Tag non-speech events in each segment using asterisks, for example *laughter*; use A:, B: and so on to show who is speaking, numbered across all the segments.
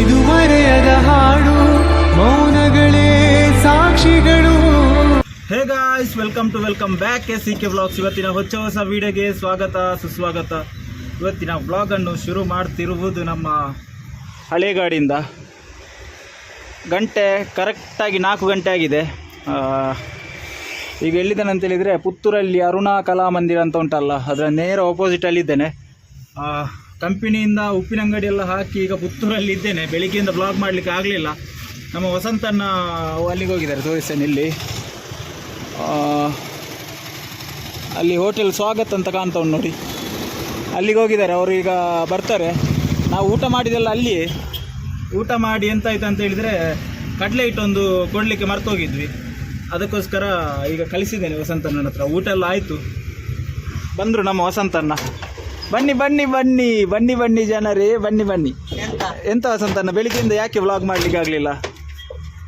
A: ಇದು ಮರೆಯದ ಹಾಡು, ಮೌನಗಳೇ ಸಾಕ್ಷಿಗಳು.
B: Hey guys, welcome to welcome back. A C K blogs, ಇವತ್ತಿನ ಹೊಚ್ಚ ಹೊಸ ವಿಡಿಯೋಗೆ ಸ್ವಾಗತ, ಸುಸ್ವಾಗತ. ಇವತ್ತಿನ ಬ್ಲಾಗನ್ನು ಶುರು ಮಾಡ್ತಿರುವುದು ನಮ್ಮ ಹಳೆ ಗಾಡಿಯಿಂದ ಗಂಟೆ ಕರೆಕ್ಟಾಗಿ ನಾಲ್ಕು ಗಂಟೆ ಆಗಿದೆ. ಈಗ ಎಲ್ಲಿದ್ದೇನೆ ಅಂತೇಳಿದರೆ ಪುತ್ತೂರಲ್ಲಿ ಅರುಣಾ ಕಲಾ ಮಂದಿರ ಅಂತ ಉಂಟಲ್ಲ, ಅದರ ನೇರ ಆಪೋಸಿಟಲ್ಲಿದ್ದೇನೆ ಕಂಪನಿಯಿಂದ ಉಪ್ಪಿನಂಗಡಿ ಎಲ್ಲ ಹಾಕಿ ಈಗ ಪುತ್ತೂರಲ್ಲಿ ಇದ್ದೇನೆ. ಬೆಳಿಗ್ಗೆಯಿಂದ ಬ್ಲಾಗ್ ಮಾಡಲಿಕ್ಕೆ ಆಗಲಿಲ್ಲ. ನಮ್ಮ ವಸಂತನ ಅಲ್ಲಿಗೆ ಹೋಗಿದ್ದಾರೆ ತೋರಿಸ್ತೇನೆ ಇಲ್ಲಿ. ಅಲ್ಲಿ ಹೋಟೆಲ್ ಸ್ವಾಗತ್ ಅಂತ ಕಾಣ್ತಾ ಉಂಟು ನೋಡಿ. ಅಲ್ಲಿಗೆ ಹೋಗಿದ್ದಾರೆ. ಅವರು ಈಗ ಬರ್ತಾರೆ. ನಾವು ಊಟ ಮಾಡಿದೆಲ್ಲ ಅಲ್ಲಿಯೇ. ಊಟ ಮಾಡಿ ಎಂತಾಯ್ತು ಅಂತ ಹೇಳಿದರೆ ಕಡಲೆ ಹಿಟ್ಟೊಂದು ಕೊಡಲಿಕ್ಕೆ ಮರ್ತೋಗಿದ್ವಿ. ಅದಕ್ಕೋಸ್ಕರ ಈಗ ಕಳಿಸಿದ್ದೇನೆ ವಸಂತನ ಹತ್ರ. ಊಟ ಎಲ್ಲ ಆಯಿತು. ಬಂದರು ನಮ್ಮ ವಸಂತನ್ನ ಬನ್ನಿ ಬನ್ನಿ ಬನ್ನಿ ಬನ್ನಿ ಬನ್ನಿ ಜನರೇ ಬನ್ನಿ ಬನ್ನಿ. ಎಂತ? ವಸಂತನ ಬೆಳಿಗ್ಗೆಯಿಂದ ಯಾಕೆ ವ್ಲಾಗ್ ಮಾಡ್ಲಿಕ್ಕೆ ಆಗ್ಲಿಲ್ಲ?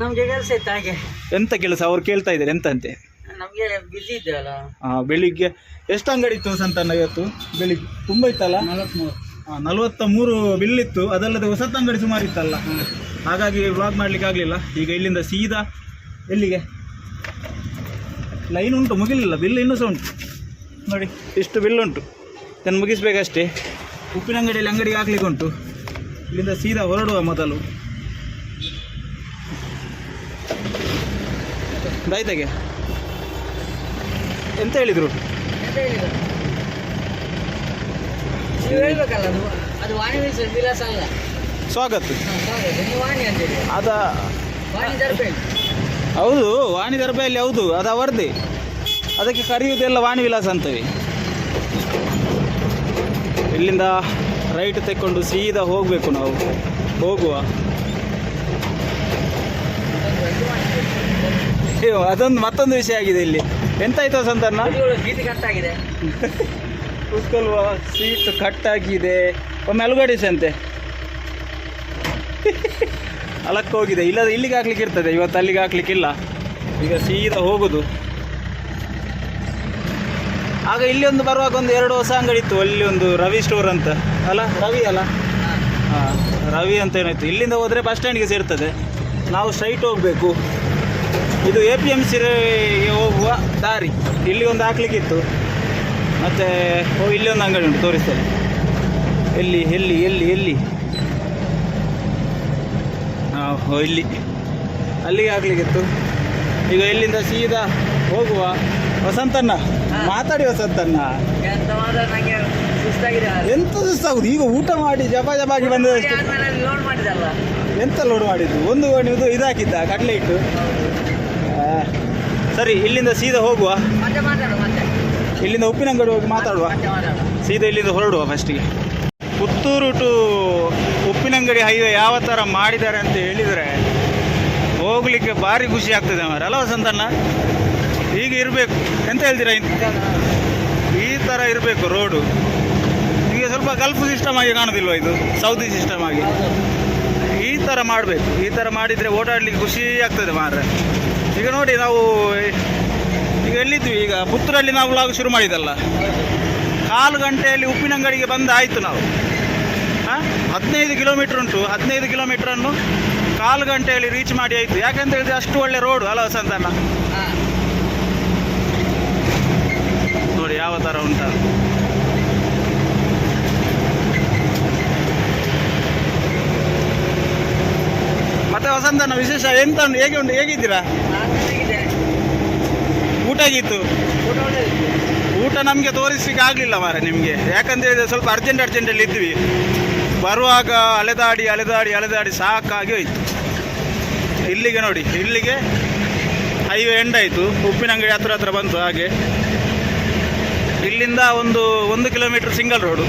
C: ನಮ್ಗೆ ಕೆಲಸ ಇತ್ತು ಹಾಗೆ.
B: ಎಂತ ಕೆಲಸ? ಅವ್ರು ಕೇಳ್ತಾ ಇದ್ದಾರೆ ಎಂತಂತೆ?
C: ನಮಗೆ ಬಿಸಿ ಇದ್ದೇವಲ್ಲ.
B: ಹಾಂ ಬೆಳಿಗ್ಗೆ ಎಷ್ಟು ಅಂಗಡಿ ಇತ್ತು ವಸಂತನ ಇವತ್ತು? ಬೆಳಿಗ್ಗೆ ತುಂಬ ಇತ್ತಲ್ಲ? ಹಾಂ ನಲವತ್ತ ಮೂರು ಬಿಲ್ ಇತ್ತು ಅದಲ್ಲದೆ ಹೊಸತ್ತು ಅಂಗಡಿ ಸುಮಾರು ಇತ್ತಲ್ಲ? ಹಾಗಾಗಿ ವ್ಲಾಗ್ ಮಾಡ್ಲಿಕ್ಕೆ ಆಗ್ಲಿಲ್ಲ. ಈಗ ಇಲ್ಲಿಂದ ಸೀದಾ ಎಲ್ಲಿಗೆ? ಲೈನ್ ಉಂಟು ಮುಗಿಲಿಲ್ಲ ಬಿಲ್ ಇನ್ನೂ ಸಹ ಉಂಟು. ನೋಡಿ ಇಷ್ಟು ಬಿಲ್ ಉಂಟು. ಇದನ್ನು ಮುಗಿಸ್ಬೇಕಷ್ಟೇ. ಉಪ್ಪಿನ ಅಂಗಡಿಯಲ್ಲಿ ಅಂಗಡಿಗೆ ಹಾಕ್ಲಿಕ್ಕೆ ಉಂಟು. ಇಲ್ಲಿಂದ ಸೀದಾ ಹೊರಡುವ ಮೊದಲು. ದಾಯ್ತಾಗೆ ಎಂತ ಹೇಳಿದರು? ಸ್ವಾಗತ. ಅದು ಹೌದು ವಾಣಿ ದರ್ಬೆಯಲ್ಲಿ ಹೌದು ಅದು ಅವರದೇ. ಅದಕ್ಕೆ ಕರೆಯುವುದೆಲ್ಲ ವಾಣಿ ವಿಲಾಸ ಅಂತವೆ. ಇಲ್ಲಿಂದ ರೈಟ್ ತೆಕ್ಕೊಂಡು ಸೀದಾ ಹೋಗಬೇಕು ನಾವು. ಹೋಗುವ. ಅಯ್ಯೋ ಅದೊಂದು ಮತ್ತೊಂದು ವಿಷಯ ಆಗಿದೆ ಇಲ್ಲಿ. ಎಂತಾಯ್ತು ಸಂತನ್ನ
C: ಕಟ್ಟಾಗಿದೆ.
B: ಕೂತ್ಕೊಲ್ವಾ ಸೀಟ್ ಕಟ್ಟಾಗಿದೆ. ಒಮ್ಮೆ ಅಲುಗಾಡಿಸಂತೆ. ಅಲಕ್ಕೆ ಹೋಗಿದೆ ಇಲ್ಲ ಇಲ್ಲಿಗೆ ಹಾಕ್ಲಿಕ್ಕೆ ಇರ್ತದೆ ಇವತ್ತು ಅಲ್ಲಿಗೆ ಹಾಕ್ಲಿಕ್ಕಿಲ್ಲ. ಈಗ ಸೀದಾ ಹೋಗುದು. ಆಗ ಇಲ್ಲಿ ಒಂದು ಬರುವಾಗ ಒಂದು ಎರಡು ಹೊಸ ಅಂಗಡಿ ಇತ್ತು. ಅಲ್ಲಿ ಒಂದು ರವಿ ಸ್ಟೋರ್ ಅಂತ. ಅಲ್ಲ? ರವಿ ಅಲ್ಲ? ಹಾಂ ರವಿ ಅಂತ ಏನಾಯ್ತು. ಇಲ್ಲಿಂದ ಹೋದರೆ ಬಸ್ ಸ್ಟ್ಯಾಂಡ್ಗೆ ಸೇರ್ತದೆ. ನಾವು ಸ್ಟ್ರೈಟ್ ಹೋಗಬೇಕು. ಇದು ಎ ಪಿ ಎಂ ಸಿಗೆ ಹೋಗುವ ದಾರಿ. ಇಲ್ಲಿ ಒಂದು ಹಾಕ್ಲಿಕ್ಕಿತ್ತು. ಮತ್ತು ಓ ಇಲ್ಲಿ ಒಂದು ಅಂಗಡಿ ಉಂಟು ತೋರಿಸ್ತೇನೆ. ಎಲ್ಲಿ ಎಲ್ಲಿ ಎಲ್ಲಿ ಎಲ್ಲಿ? ಹಾಂ ಓ ಇಲ್ಲಿ. ಅಲ್ಲಿಗೆ ಹಾಕ್ಲಿಕ್ಕಿತ್ತು. ಈಗ ಇಲ್ಲಿಂದ ಸೀದಾ ಹೋಗುವ ವಸಂತನ್ನ ಮಾತಾಡಿ ವಸಂತನ್ನ
C: ಎಂತ ಸುಸ್ತಾಗಿದೆ?
B: ಈಗ ಊಟ ಮಾಡಿ ಜಪ ಬಂದದಷ್ಟು
C: ಲೋಡ್ ಮಾಡಿದಲ್ಲ
B: ಎಂತ ಲೋಡ್ ಮಾಡಿದ್ದು? ಒಂದು ಇದು ಇದಾಕಿದ್ದ? ಕಡಲೆ ಇಟ್ಟು ಸರಿ ಇಲ್ಲಿಂದ ಸೀದಾ ಹೋಗುವ. ಇಲ್ಲಿಂದ ಉಪ್ಪಿನಂಗಡಿ ಹೋಗಿ ಮಾತಾಡುವ. ಸೀದಾ ಇಲ್ಲಿಂದ ಹೊರಡುವ ಫಸ್ಟಿಗೆ ಪುತ್ತೂರು ಟು ಉಪ್ಪಿನಂಗಡಿ ಹೈವೇ ಯಾವ ಥರ ಮಾಡಿದ್ದಾರೆ ಅಂತ ಹೇಳಿದರೆ ಹೋಗಲಿಕ್ಕೆ ಭಾರಿ ಖುಷಿ ಆಗ್ತದೆ ಮಾರ ಅಲ್ಲ ವಸಂತಣ್ಣ ಈಗ ಇರಬೇಕು. ಎಂತ ಹೇಳ್ತೀರಾ ಈ ಥರ ಇರಬೇಕು ರೋಡು ನಿಮಗೆ ಸ್ವಲ್ಪ ಗಲ್ಫ್ ಸಿಸ್ಟಮ್ ಆಗಿ ಕಾಣೋದಿಲ್ವ ಇದು? ಸೌದಿ ಸಿಸ್ಟಮ್ ಆಗಿ. ಈ ಥರ ಮಾಡಬೇಕು. ಈ ಥರ ಮಾಡಿದರೆ ಓಡಾಡಲಿಕ್ಕೆ ಖುಷಿ ಆಗ್ತದೆ ಮಾರ್ರೆ. ಈಗ ನೋಡಿ ನಾವು, ಈಗ ಎಲ್ಲಿದ್ವಿ? ಈಗ ಪುತ್ತೂರಲ್ಲಿ ನಾವು ಲಾಗ್ ಶುರು ಮಾಡಿದಲ್ಲ ಕಾಲು ಗಂಟೆಯಲ್ಲಿ ಉಪ್ಪಿನಂಗಡಿಗೆ ಬಂದು ಆಯಿತು ನಾವು. ಹಾಂ? ಹದಿನೈದು ಕಿಲೋಮೀಟ್ರ್ ಉಂಟು. ಹದಿನೈದು ಕಿಲೋಮೀಟ್ರನ್ನು ಕಾಲು ಗಂಟೆಯಲ್ಲಿ ರೀಚ್ ಮಾಡಿ ಆಯಿತು. ಯಾಕಂತ ಹೇಳಿದ್ರೆ ಅಷ್ಟು ಒಳ್ಳೆ ರೋಡು ಅಲ್ಲ ವಸಂತಣ್ಣ
C: ಹಾ
B: ನೋಡಿ ಯಾವ ಥರ ಉಂಟ. ಮತ್ತೆ ವಸಂತನ ವಿಶೇಷ, ಎಂತ ಉಂಟು? ಹೇಗೆ ಉಂಟು? ಹೇಗಿದ್ದೀರಾ? ಊಟ ಆಗಿತ್ತು
C: ಊಟ
B: ನಮಗೆ ತೋರಿಸ್ಲಿಕ್ಕೆ ಆಗಲಿಲ್ಲ ಮಾರೆ ನಿಮಗೆ. ಯಾಕಂತ ಹೇಳಿದ್ರೆ ಸ್ವಲ್ಪ ಅರ್ಜೆಂಟ್ ಅರ್ಜೆಂಟಲ್ಲಿ ಇದ್ವಿ. ಬರುವಾಗ ಅಲೆದಾಡಿ ಅಲೆದಾಡಿ ಅಲೆದಾಡಿ ಸಾಕಾಗಿ ಹೋಯ್ತು. ಇಲ್ಲಿಗೆ ನೋಡಿ, ಇಲ್ಲಿಗೆ ಹೈವೇ ಎಂಡ್ ಆಯಿತು. ಉಪ್ಪಿನಂಗಡಿ ಹತ್ರ ಹತ್ರ ಬಂತು ಹಾಗೆ. ಇಲ್ಲಿಂದ ಒಂದು ಒಂದು ಕಿಲೋಮೀಟ್ರ್ ಸಿಂಗಲ್ ರೋಡು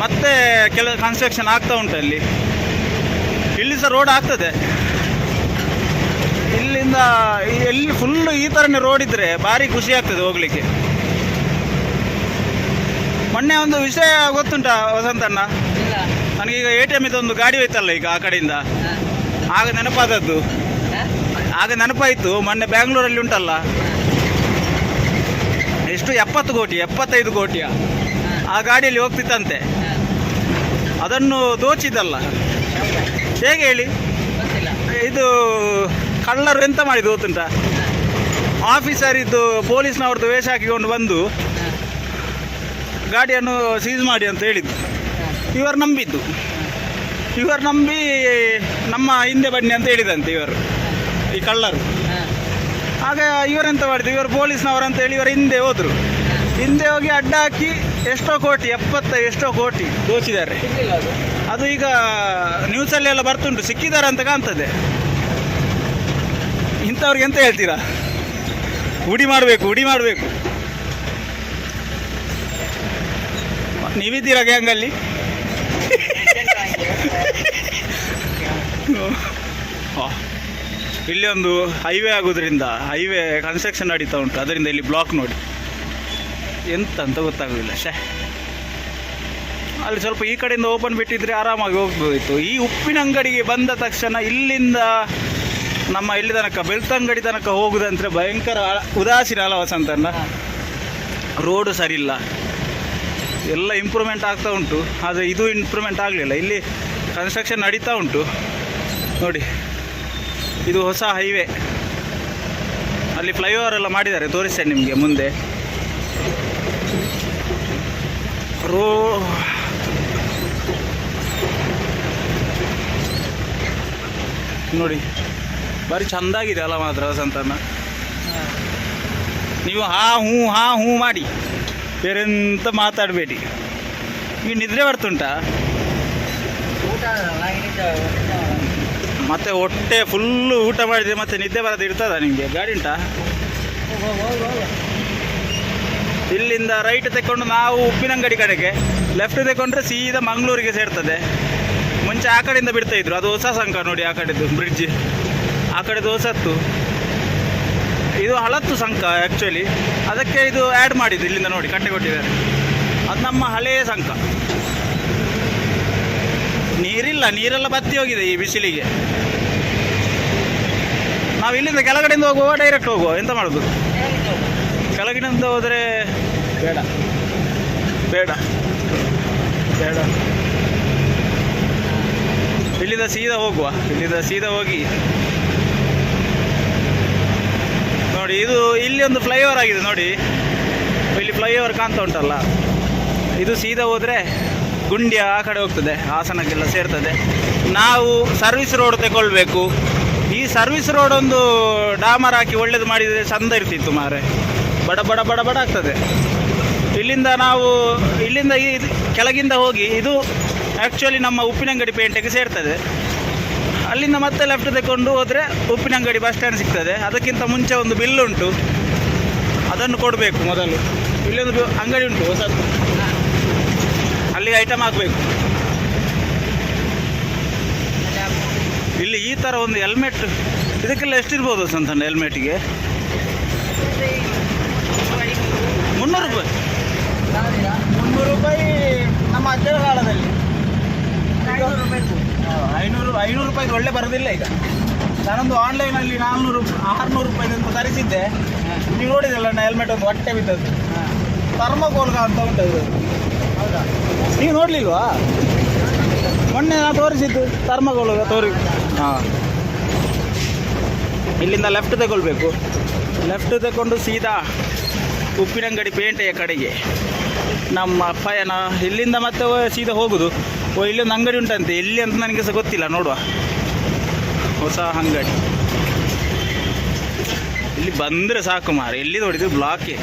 B: ಮತ್ತೆ ಕೆಲ ಕನ್ಸ್ಟ್ರಕ್ಷನ್ ಆಗ್ತಾ ಉಂಟು ಅಲ್ಲಿ. ಇಲ್ಲಿ ಸಹ ರೋಡ್ ಆಗ್ತದೆ. ಇಲ್ಲಿಂದ ಎಲ್ಲಿ ಫುಲ್ಲು ಈ ಥರನೇ ರೋಡ್ ಇದ್ದರೆ ಭಾರಿ ಖುಷಿ ಆಗ್ತದೆ ಹೋಗ್ಲಿಕ್ಕೆ. ಮೊನ್ನೆ ಒಂದು ವಿಷಯ ಗೊತ್ತುಂಟಾ ವಸಂತಣ್ಣ? ನನಗೀಗ ಎ ಟಿ ಎಂ ಇದೊಂದು ಗಾಡಿ ಹೋಯ್ತಲ್ಲ ಈಗ ಆ ಕಡೆಯಿಂದ? ಆಗ ನೆನಪಾದದ್ದು. ಆಗ ನೆನಪಾಯಿತು ಮೊನ್ನೆ ಬ್ಯಾಂಗ್ಳೂರಲ್ಲಿ ಉಂಟಲ್ಲ? ಎಷ್ಟು ಎಪ್ಪತ್ತು ಕೋಟಿ, ಎಪ್ಪತ್ತೈದು ಕೋಟಿಯ ಆ ಗಾಡಿಯಲ್ಲಿ ಹೋಗ್ತಿತ್ತಂತೆ. ಅದನ್ನು ದೋಚಿದಲ್ಲ ಹೇಗೆ ಹೇಳಿ? ಇದು ಕಳ್ಳರು ಎಂತ ಮಾಡಿದ್ದು ಗೊತ್ತುಂಟ? ಆಫೀಸರ್ ಇದ್ದು ಪೊಲೀಸ್ನವ್ರದ್ದು ವೇಷ ಹಾಕಿಕೊಂಡು ಬಂದು ಗಾಡಿಯನ್ನು ಸೀಸ್ ಮಾಡಿ ಅಂತ ಹೇಳಿದ್ದು. ಇವರು ನಂಬಿದ್ದು. ಇವರು ನಂಬಿ ನಮ್ಮ ಹಿಂದೆ ಬನ್ನಿ ಅಂತ ಹೇಳಿದಂತೆ ಇವರು, ಈ ಕಳ್ಳರು. ಆಗ ಇವರೆಂತ ಮಾಡಿದ್ರು? ಇವರು ಪೊಲೀಸ್ನವರು ಅಂತ ಹೇಳಿ ಇವರು ಹಿಂದೆ ಹೋದರು. ಹಿಂದೆ ಹೋಗಿ ಅಡ್ಡ ಹಾಕಿ ಎಷ್ಟೋ ಕೋಟಿ ಎಪ್ಪತ್ತ ಎಷ್ಟೋ ಕೋಟಿ ದೋಚಿದ್ದಾರೆ.
C: ಅದು
B: ಈಗ ನ್ಯೂಸಲ್ಲಿ ಎಲ್ಲ ಬರ್ತುಂಟು ಸಿಕ್ಕಿದ್ದಾರೆ ಅಂತ ಕಾಣ್ತದೆ. ಇಂಥವ್ರಿಗೆ ಎಂತ ಹೇಳ್ತೀರಾ? ಹುಡಿ ಮಾಡಬೇಕು ಹುಡಿ ಮಾಡಬೇಕು. ನೀವಿದ್ದೀರಾ ಗ್ಯಾಂಗಲ್ಲಿ ಆ. *laughs* ಇಲ್ಲಿ ಒಂದು ಹೈವೇ ಆಗೋದ್ರಿಂದ ಹೈವೇ ಕನ್ಸ್ಟ್ರಕ್ಷನ್ ನಡೀತಾ ಉಂಟು. ಅದರಿಂದ ಇಲ್ಲಿ ಬ್ಲಾಕ್ ನೋಡಿ. ಎಂತ ಅಂತ ಗೊತ್ತಾಗೋದಿಲ್ಲ ಶೇ ಅಲ್ಲಿ ಸ್ವಲ್ಪ ಈ ಕಡೆಯಿಂದ ಓಪನ್ ಬಿಟ್ಟಿದ್ರೆ ಆರಾಮಾಗಿ ಹೋಗ್ಬೋದಿತ್ತು. ಈ ಉಪ್ಪಿನ ಅಂಗಡಿಗೆ ಬಂದ ತಕ್ಷಣ ಇಲ್ಲಿಂದ ನಮ್ಮ ಇಲ್ಲಿ ತನಕ ಬೆಳ್ತಂಗಡಿ ತನಕ ಹೋಗುದಂದ್ರೆ ಭಯಂಕರ ಉದಾಸೀನ ಅಲ್ಲ ವಸಂತನ ರೋಡು ಸರಿಯಿಲ್ಲ. ಎಲ್ಲ ಇಂಪ್ರೂವ್ಮೆಂಟ್ ಆಗ್ತಾ ಉಂಟು. ಆದರೆ ಇದು ಇಂಪ್ರೂವ್ಮೆಂಟ್ ಆಗಲಿಲ್ಲ. ಇಲ್ಲಿ ಕನ್ಸ್ಟ್ರಕ್ಷನ್ ನಡೀತಾ ಉಂಟು. ನೋಡಿ. ಇದು ಹೊಸ ಹೈವೇ ಅಲ್ಲಿ ಫ್ಲೈಓವರ್ ಎಲ್ಲ ಮಾಡಿದ್ದಾರೆ, ತೋರಿಸ್ತೇನೆ ನಿಮಗೆ ಮುಂದೆ. ರೋ ನೋಡಿ, ಭಾರಿ ಚೆಂದಾಗಿದೆ ಅಲ್ಲ ಮಾತ್ರ ಸಂತಾನ ನೀವು ಹಾ, ಹೂ ಹಾ, ಹೂ ಮಾಡಿ ಬೇರೆಂತ ಮಾತಾಡಬೇಡಿ. ಈಗ ನಿದ್ರೆ ಬರ್ತುಂಟಾ ಮತ್ತೆ ಹೊಟ್ಟೆ ಫುಲ್ಲು ಊಟ ಮಾಡಿದ್ರೆ ಮತ್ತೆ ನಿದ್ದೆ ಬರೋದು ಇರ್ತದ ನಿಮಗೆ? ಗಾಡಿ ಉಂಟಾ? ಇಲ್ಲಿಂದ ರೈಟ್ ತಗೊಂಡು ನಾವು ಉಪ್ಪಿನಂಗಡಿ ಕಡೆಗೆ ಲೆಫ್ಟ್ ತಗೊಂಡ್ರೆ ಸೀದಾ ಮಂಗಳೂರಿಗೆ ಸೇರ್ತದೆ. ಮುಂಚೆ ಆ ಕಡೆಯಿಂದ ಬಿಡ್ತಾ ಇದ್ರು. ಅದು ಹೊಸ ಸಂಕ ನೋಡಿ ಆ ಕಡೆದು ಬ್ರಿಡ್ಜ್ ಆ ಕಡೆದು ಹೊಸತ್ತು. ಇದು ಹಳತ್ತು ಸಂಕ ಆ್ಯಕ್ಚುಲಿ ಅದಕ್ಕೆ ಇದು ಆ್ಯಡ್ ಮಾಡಿದ್ದು ಇಲ್ಲಿಂದ ನೋಡಿ ಕಟ್ಟೆ ಕೊಟ್ಟಿದ್ದಾರೆ ಅದು ನಮ್ಮ ಹಳೆಯ ಸಂಕ. ನೀರಿಲ್ಲ, ನೀರೆಲ್ಲ ಬತ್ತಿ ಹೋಗಿದೆ ಈ ಬಿಸಿಲಿಗೆ. ನಾವು ಇಲ್ಲಿಂದ ಕೆಳಗಡೆಯಿಂದ ಹೋಗುವ ಡೈರೆಕ್ಟ್ ಹೋಗುವ, ಎಂತ ಮಾಡೋದು? ಕೆಳಗಿನಿಂದ ಹೋದರೆ ಬೇಡ. ಬೇಡ. ಬೇಡ. ಇಲ್ಲಿಂದ ಸೀದಾ ಹೋಗುವ, ಇಲ್ಲಿಂದ ಸೀದಾ ಹೋಗಿ. ನೋಡಿ, ಇದು ಇಲ್ಲಿ ಒಂದು ಫ್ಲೈಓವರ್ ಆಗಿದೆ ನೋಡಿ. ಇಲ್ಲಿ ಫ್ಲೈಓವರ್ ಕಾಣ್ತಾ ಉಂಟಲ್ಲ. ಇದು ಸೀದಾ ಹೋದರೆ ಗುಂಡ್ಯ ಆ ಕಡೆ ಹೋಗ್ತದೆ, ಹಾಸನಕ್ಕೆಲ್ಲ ಸೇರ್ತದೆ. ನಾವು ಸರ್ವಿಸ್ ರೋಡ್ ತಗೊಳ್ಬೇಕು ಈ ಸರ್ವಿಸ್ ರೋಡ್ ಒಂದು ಡಾಮರ್ ಹಾಕಿ ಒಳ್ಳೇದು ಮಾಡಿದರೆ ಚಂದ ಇರ್ತಿತ್ತು ಮಾರೆ ಬಡ ಬಡ ಬಡ ಬಡ ಆಗ್ತದೆ. ಇಲ್ಲಿಂದ ನಾವು, ಇಲ್ಲಿಂದ ಈ ಕೆಳಗಿಂದ ಹೋಗಿ ಇದು ಆ್ಯಕ್ಚುಲಿ ನಮ್ಮ ಉಪ್ಪಿನಂಗಡಿ ಪೇಂಟೆಗೆ ಸೇರ್ತದೆ. ಅಲ್ಲಿಂದ ಮತ್ತೆ ಲೆಫ್ಟ್ ತಗೊಂಡು ಹೋದರೆ ಉಪ್ಪಿನಂಗಡಿ ಬಸ್ ಸ್ಟ್ಯಾಂಡ್ ಸಿಗ್ತದೆ. ಅದಕ್ಕಿಂತ ಮುಂಚೆ ಒಂದು ಬಿಲ್ ಉಂಟು. ಅದನ್ನು ಕೊಡಬೇಕು ಮೊದಲು. ಇಲ್ಲೊಂದು ಅಂಗಡಿ ಉಂಟು, ಹೊಸದು. ಅಲ್ಲಿಗೆ ಐಟಮ್ ಹಾಕಬೇಕು. ಇಲ್ಲಿ ಈ ಥರ ಒಂದು ಹೆಲ್ಮೆಟ್ ಇದಕ್ಕೆಲ್ಲ ಎಷ್ಟಿರ್ಬೋದು ಸಂತಣ್ಣ ಹೆಲ್ಮೆಟ್ಗೆ ಮುನ್ನೂರು ರೂಪಾಯಿ. ಮುನ್ನೂರು ರೂಪಾಯಿ ನಮ್ಮ ಅಜ್ಜರ ಕಾಲದಲ್ಲಿ. ಐನೂರು ಐನೂರು ರೂಪಾಯಿಗೆ ಒಳ್ಳೆ ಬರೋದಿಲ್ಲ ಈಗ. ನಾನೊಂದು ಆನ್ಲೈನಲ್ಲಿ ನಾನ್ನೂರು ಆರುನೂರು ರೂಪಾಯಿದಂತ ತರಿಸಿದ್ದೆ. ನೀವು ನೋಡಿದಲ್ಲ ನಾನು ಹೆಲ್ಮೆಟ್ ಒಂದು ಹೊಟ್ಟೆ ಬಿದ್ದದ್ದು. ಥರ್ಮಕೋಲ್ಗ ಅಂತ ಉಂಟು ನೀವು ನೋಡಲಿಲ್ವಾ? ಮೊನ್ನೆ ನಾನು ತೋರಿಸಿದ್ದು ಧರ್ಮಗಳು ತೋರಿ. ಹಾಂ. ಇಲ್ಲಿಂದ ಲೆಫ್ಟ್ ತಗೊಳ್ಬೇಕು. ಲೆಫ್ಟ್ ತಗೊಂಡು ಸೀದಾ ಉಪ್ಪಿನಂಗಡಿ ಪೇಂಟೆಯ ಕಡೆಗೆ. ನಮ್ಮ ಅಪ್ಪಯ್ಯನ ಇಲ್ಲಿಂದ ಮತ್ತೆ ಸೀದಾ ಹೋಗುದು. ಓ ಇಲ್ಲೊಂದು ಅಂಗಡಿ ಉಂಟಂತೆ. ಎಲ್ಲಿ ಅಂತ ನನಗೆ ಸಹ ಗೊತ್ತಿಲ್ಲ. ನೋಡುವ. ಹೊಸ ಅಂಗಡಿ. ಇಲ್ಲಿ ಬಂದರೆ ಸಾಕು ಮಾರ. ಎಲ್ಲಿ ನೋಡಿದ್ರು ಬ್ಲಾಕೆ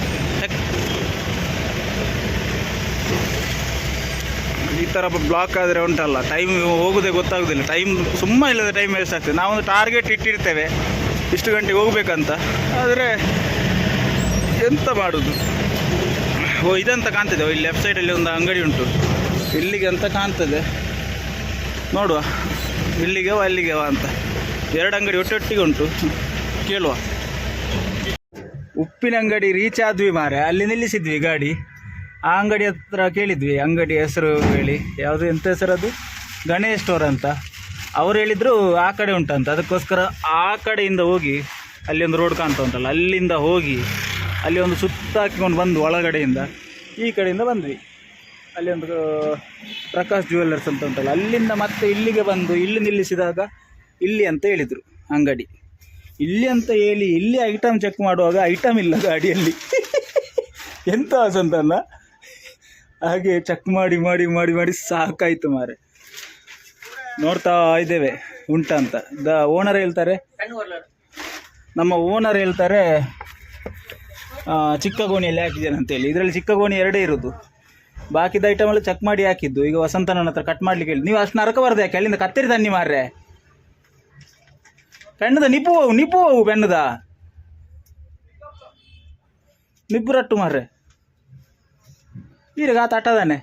B: ಈ ಥರ ಬ್ಲಾಕ್ ಆದರೆ ಉಂಟಲ್ಲ ಟೈಮ್ ಹೋಗೋದೇ ಗೊತ್ತಾಗೋದಿಲ್ಲ. ಟೈಮ್ ಸುಮ್ಮನೆ ಇಲ್ಲದ ಟೈಮ್ ವೇಸ್ಟ್ ಆಗ್ತದೆ. ನಾವೊಂದು ಟಾರ್ಗೆಟ್ ಇಟ್ಟಿರ್ತೇವೆ, ಇಷ್ಟು ಗಂಟೆಗೆ ಹೋಗ್ಬೇಕಂತ. ಆದರೆ ಎಂತ ಮಾಡೋದು? ಓ, ಇದಂತ ಕಾಣ್ತದೆ. ಇಲ್ಲಿ ಲೆಫ್ಟ್ ಸೈಡಲ್ಲಿ ಒಂದು ಅಂಗಡಿ ಉಂಟು. ಇಲ್ಲಿಗೆ ಅಂತ ಕಾಣ್ತದೆ. ನೋಡುವ. ಇಲ್ಲಿಗೆವ ಅಲ್ಲಿಗೆವ ಅಂತ. ಎರಡು ಅಂಗಡಿ ಒಟ್ಟೊಟ್ಟಿಗೆ ಉಂಟು. ಕೇಳುವ. ಉಪ್ಪಿನ ಅಂಗಡಿ ರೀಚ್ ಆದ್ವಿ ಮಾರೆ ಅಲ್ಲಿ ನಿಲ್ಲಿಸಿದ್ವಿ ಗಾಡಿ. ಆ ಅಂಗಡಿ ಹತ್ರ ಕೇಳಿದ್ವಿ, ಅಂಗಡಿ ಹೆಸರು ಹೇಳಿ. ಯಾವುದು ಎಂಥ ಹೆಸರು ಅದು? ಗಣೇಶ್ ಸ್ಟೋರ್ ಅಂತ. ಅವ್ರು ಹೇಳಿದ್ರು ಆ ಕಡೆ ಉಂಟಂತ. ಅದಕ್ಕೋಸ್ಕರ ಆ ಕಡೆಯಿಂದ ಹೋಗಿ ಅಲ್ಲಿ ಒಂದು ರೋಡ್ ಕಾಣ್ತಾ ಉಂಟಲ್ಲ, ಅಲ್ಲಿಂದ ಹೋಗಿ ಅಲ್ಲಿ ಒಂದು ಸುತ್ತ ಹಾಕಿಕೊಂಡು ಬಂದು ಒಳಗಡೆಯಿಂದ ಈ ಕಡೆಯಿಂದ ಬಂದ್ವಿ. ಅಲ್ಲಿ ಒಂದು ಪ್ರಕಾಶ್ ಜ್ಯುವೆಲ್ಲರ್ಸ್ ಅಂತ ಉಂಟಲ್ಲ, ಅಲ್ಲಿಂದ ಮತ್ತೆ ಇಲ್ಲಿಗೆ ಬಂದು ಇಲ್ಲಿ ನಿಲ್ಲಿಸಿದಾಗ ಇಲ್ಲಿ ಅಂತ ಹೇಳಿದರು ಅಂಗಡಿ. ಇಲ್ಲಿ ಅಂತ ಹೇಳಿ, ಇಲ್ಲಿ ಐಟಮ್ ಚೆಕ್ ಮಾಡುವಾಗ ಐಟಮ್ ಇಲ್ಲ ಗಾಡಿಯಲ್ಲಿ. *laughs* ಎಂತ ವಸಂತಲ್ಲ ಹಾಗೆ ಚೆಕ್ ಮಾಡಿ ಮಾಡಿ ಮಾಡಿ ಮಾಡಿ ಸಾಕಾಯ್ತು ಮಾರೆ. ನೋಡ್ತಾ ಇದ್ದೇವೆ ಉಂಟಂತ ದ ಓನರ್ ಹೇಳ್ತಾರೆ, ನಮ್ಮ ಓನರ್ ಹೇಳ್ತಾರೆ ಚಿಕ್ಕ ಗೋಣಿಯಲ್ಲಿ ಹಾಕಿದ್ದೇನೆ ಅಂತೇಳಿ ಇದರಲ್ಲಿ ಚಿಕ್ಕ ಗೋಣಿ ಎರಡೇ ಇರೋದು. ಬಾಕಿದ ಐಟಮ್ ಎಲ್ಲ ಚೆಕ್ ಮಾಡಿ ಹಾಕಿದ್ದು. ಈಗ ವಸಂತನ ಹತ್ರ ಕಟ್ ಮಾಡ್ಲಿಕ್ಕೆ ಹೇಳಿ. ನೀವು ಅಷ್ಟು ನರಕ ಬರದೆ ಯಾಕೆ? ಅಲ್ಲಿಂದ ಕತ್ತರಿ ತನ್ನಿ ಮಾರ್ರೆ. ಪೆಣ್ಣದ ನಿಪ್ಪು ಹೋಗು ಪೆಣ್ಣದ ನಿಬ್ಬು ರಟ್ಟು ಮಾರ್ರೆ. ಆತ ಅಟ್ಟದಾನೆ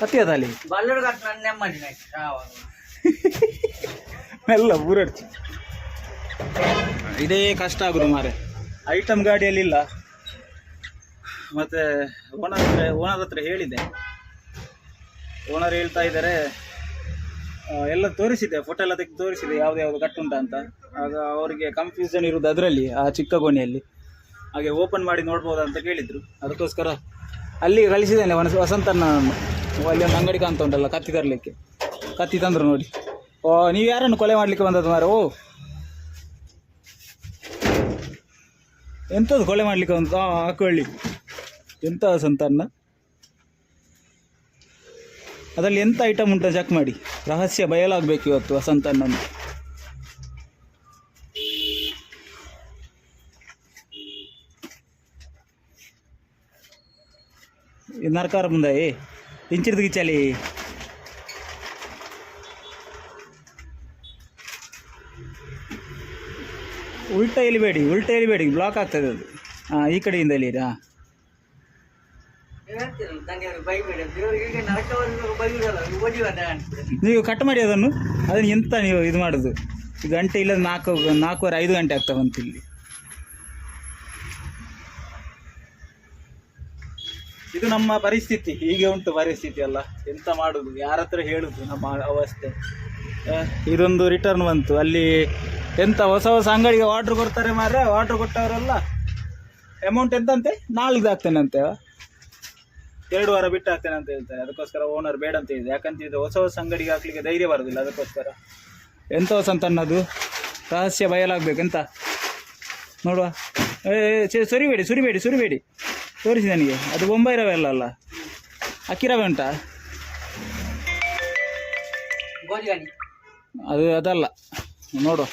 B: ಕತ್ತಿ ಅದ ಅಲ್ಲಿ? ಎಲ್ಲ ಊರಡ್ಚಿ. ಇದೇ ಕಷ್ಟ ಆಗುದು ಮಾರೆ ಐಟಮ್ ಗಾಡಿಯಲ್ಲಿ ಇಲ್ಲ. ಮತ್ತೆ ಓನರ್ ಹತ್ರ ಓನರ್ ಹತ್ರ ಹೇಳಿದೆ ಓನರ್ ಹೇಳ್ತಾ ಇದ್ದಾರೆ ಎಲ್ಲ ತೋರಿಸಿದೆ ಫೋಟೋ ಎಲ್ಲ ತೆಗೆದು ತೋರಿಸಿದೆ ಯಾವ್ದು ಯಾವ್ದು ಕಟ್ಟುಂಟ ಅಂತ. ಆಗ ಅವರಿಗೆ ಕನ್ಫ್ಯೂಷನ್ ಇರುವುದು ಅದರಲ್ಲಿ, ಆ ಚಿಕ್ಕ ಗೋಣಿಯಲ್ಲಿ ಹಾಗೆ ಓಪನ್ ಮಾಡಿ ನೋಡ್ಬೋದಾ ಅಂತ ಕೇಳಿದರು. ಅದಕ್ಕೋಸ್ಕರ ಅಲ್ಲಿ ಕಳಿಸಿದ್ದೇನೆ ವನ ವಸಂತನ ಅಲ್ಲಿ ಒಂದು ಅಂಗಡಿ ಕಾಣ್ತಾ ಉಂಟಲ್ಲ, ಕತ್ತಿ ತರಲಿಕ್ಕೆ. ಕತ್ತಿ ತಂದರು ನೋಡಿ. ಓ, ನೀವು ಯಾರನ್ನು ಕೊಲೆ ಮಾಡಲಿಕ್ಕೆ ಬಂದದ್ದು ಮಾರ? ಓ. ಎಂಥದ್ದು ಕೊಲೆ ಮಾಡಲಿಕ್ಕೆ ಅಂತ ಹಾಕೊಳ್ಳಿ. ಎಂಥ ವಸಂತನ್ನ ಅದರಲ್ಲಿ ಎಂಥ ಐಟಮ್ ಉಂಟು ಚೆಕ್ ಮಾಡಿ. ರಹಸ್ಯ ಬಯಲಾಗಬೇಕು ಇವತ್ತು ವಸಂತಣ್ಣನು ಇದು ನರಕಾರ ಮುಂದೆ ಇಂಚಿರ್ದು ಗಿಚ್ಚಲಿ. ಉಲ್ಟ ಎಲಿಬೇಡಿ ಉಲ್ಟ ಎಲಿಬೇಡಿ ಬ್ಲಾಕ್ ಆಗ್ತದೆ ಅದು. ಹಾಂ ಈ ಕಡೆಯಿಂದ ಇಲ್ಲಿರಾ
C: ನೀವು
B: ಕಟ್ ಮಾಡಿ ಅದನ್ನು ಅದನ್ನು ಎಂತ ನೀವು ಇದು ಮಾಡೋದು? ಗಂಟೆ ಇಲ್ಲ ನಾಲ್ಕು ನಾಲ್ಕೂವರೆ ಐದು ಗಂಟೆ ಆಗ್ತಾ ಬಂತು ಇಲ್ಲಿ. ಇದು ನಮ್ಮ ಪರಿಸ್ಥಿತಿ ಹೀಗೆ ಉಂಟು ಪರಿಸ್ಥಿತಿ ಅಲ್ಲ ಎಂತ ಮಾಡುದು ಯಾರ ಹತ್ರ ಹೇಳುದು ನಮ್ಮ ಅವಸ್ಥೆ ಇದೊಂದು ರಿಟರ್ನ್ ಬಂತು ಅಲ್ಲಿ ಎಂತ ಹೊಸ ಹೊಸ ಅಂಗಡಿಗೆ ಆರ್ಡ್ರ್ ಕೊಡ್ತಾರೆ ಮಾರ್ರೆ ಆರ್ಡ್ರ್ ಕೊಟ್ಟವರೆಲ್ಲ ಅಮೌಂಟ್ ಎಂತಂತೆ ನಾಲ್ಕು ಆಗ್ತೇನೆ ಅಂತೆ ಎರಡು ವಾರ ಬಿಟ್ಟು ಹಾಕ್ತೇನೆ ಅಂತ ಹೇಳ್ತಾರೆ ಅದಕ್ಕೋಸ್ಕರ ಓನರ್ ಬೇಡ ಅಂತ ಹೇಳಿದೆ ಯಾಕಂತ ಹೇಳಿದ್ರೆ ಹೊಸ ಹೊಸ ಅಂಗಡಿಗೆ ಹಾಕ್ಲಿಕ್ಕೆ ಧೈರ್ಯ ಬರೋದಿಲ್ಲ ಅದಕ್ಕೋಸ್ಕರ ಎಂತ ಹೊಸ ಅಂತ ಅನ್ನೋದು ರಹಸ್ಯ ಬಯಲಾಗಬೇಕು ಎಂತ ನೋಡುವ ಏ ಸುರಿಬೇಡಿ ಸುರಿಬೇಡಿ ಸುರಿಬೇಡಿ ತೋರಿಸಿ ನನಗೆ. ಅದು ಬೊಂಬೈ ರವೆ ಅಲ್ಲ ಅಲ್ಲ? ಅಕ್ಕಿ ರವೆ ಉಂಟಾ? ಅದು ಅದಲ್ಲ. ನೋಡು.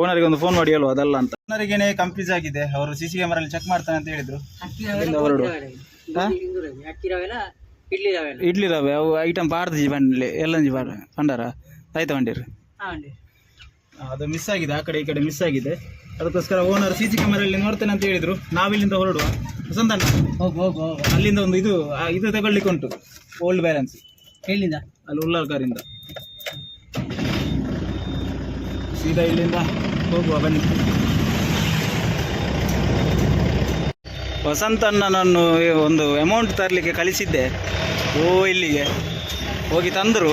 B: ಓನರಿಗೆ ಒಂದು ಫೋನ್ ಮಾಡಿ ಹೇಳುವ ಅದಲ್ಲ ಅಂತ. ಓನರಿಗೇನೆ ಕಂಫ್ಯೂಸ್ ಆಗಿದೆ. ಅವರು ಸಿ ಸಿ ಕ್ಯಾಮರಲ್ಲಿ ಚೆಕ್ ಮಾಡ್ತಾನೆ ಅಂತ ಹೇಳಿದ್ರು. ಹೊರಡು?
C: ಇಡ್ಲಿ
B: ರವೆ ಅವು ಐಟಮ್ ಬಾರ್ದು ಬಂಡ್ಲಿ ಎಲ್ಲ ಬಾರ್ ಬಂಡಾರ? ಆಯ್ತಾ ಬಂಡಿರಿ ಅದು ಮಿಸ್ ಆಗಿದೆ. ಆ ಕಡೆ ಈ ಕಡೆ ಮಿಸ್ ಆಗಿದೆ. ಅದಕ್ಕೋಸ್ಕರ ಓನರ್ ಸಿ ಸಿ ಕ್ಯಾಮರಲ್ಲಿ ನೋಡ್ತೇನೆ ಅಂತ ಹೇಳಿದ್ರು. ನಾವಿಲ್ಲಿಂದ ಹೊರಡುವ. ಸಂತಾನ
C: ಹೋಗು ಹೋಗು ಹೋಗು.
B: ಅಲ್ಲಿಂದ ಒಂದು ಇದು ಆ, ಇದು ತಗೊಳ್ಳಿಕ್ಕೆ ಉಂಟು. ಓಲ್ಡ್ ಬ್ಯಾಲೆನ್ಸ್
C: ಎಲ್ಲಿಂದ?
B: ಅಲ್ಲಿ ಉಳ್ಳಾಲ್ಕರಿಂದ ಸೀದಾ ಇಲ್ಲಿಂದ ಹೋಗುವ ಬನ್ನಿ. ವಸಂತಣ್ಣನನ್ನು ಒಂದು ಅಮೌಂಟ್ ತರಲಿಕ್ಕೆ ಕಳಿಸಿದ್ದೆ. ಓ ಇಲ್ಲಿಗೆ. ಹೋಗಿ ತಂದರು.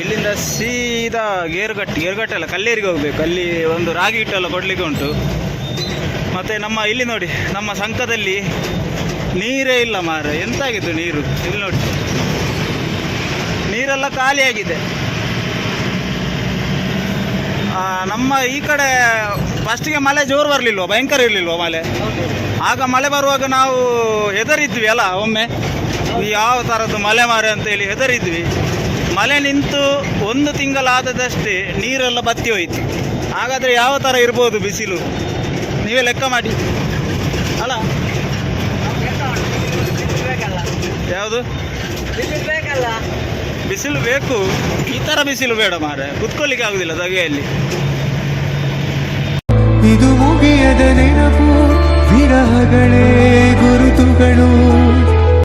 B: ಇಲ್ಲಿಂದ ಸೀದಾ ಗೇರುಗಟ್ಟಿ ಗೇರುಗಟ್ಟೆ ಅಲ್ಲ, ಕಲ್ಲೇರಿಗೆ ಹೋಗಬೇಕು. ಅಲ್ಲಿ ಒಂದು ರಾಗಿ ಹಿಟ್ಟೆಲ್ಲ ಕೊಡಲಿಕ್ಕೆ ಉಂಟು. ಮತ್ತು ನಮ್ಮ ಇಲ್ಲಿ ನೋಡಿ, ನಮ್ಮ ಸಂಘದಲ್ಲಿ ನೀರೇ ಇಲ್ಲ ಮಾರ ಎಂತಾಗಿತ್ತು ನೀರು? ಇಲ್ಲಿ ನೋಡಿ. ನೀರೆಲ್ಲ ಖಾಲಿಯಾಗಿದೆ. ನಮ್ಮ ಈ ಕಡೆ ಫಸ್ಟಿಗೆ ಮಳೆ ಜೋರು ಬರಲಿಲ್ವ? ಭಯಂಕರ ಇರಲಿಲ್ವ ಮಳೆ? ಆಗ ಮಳೆ ಬರುವಾಗ ನಾವು ಹೆದರಿದ್ವಿ ಅಲ್ಲ ಒಮ್ಮೆ. ಯಾವ ಥರದ್ದು ಮಳೆ ಮಾರೆ ಅಂತೇಳಿ ಹೆದರಿದ್ವಿ. ಮಳೆ ನಿಂತು ಒಂದು ತಿಂಗಳಾದದಷ್ಟೇ ನೀರೆಲ್ಲ ಬತ್ತಿ ಹೋಯ್ತು. ಹಾಗಾದರೆ ಯಾವ ಥರ ಇರ್ಬೋದು ಬಿಸಿಲು? ನೀವೇ ಲೆಕ್ಕ ಮಾಡಿ. ಅಲ್ಲ. ಯಾವುದು? ಬಿಸಿಲು ಬೇಕು. ಈ ಥರ ಬಿಸಿಲು ಬೇಡ ಮಾರೆ ಕುತ್ಕೊಳ್ಳಿಕ್ಕೆ ಆಗುದಿಲ್ಲ ದಗೆಯಲ್ಲಿ.
A: ಇದು ಮುಗಿಯದ ನೆನಪು, ವಿರಹಗಳೇ ಗುರುತುಗಳು.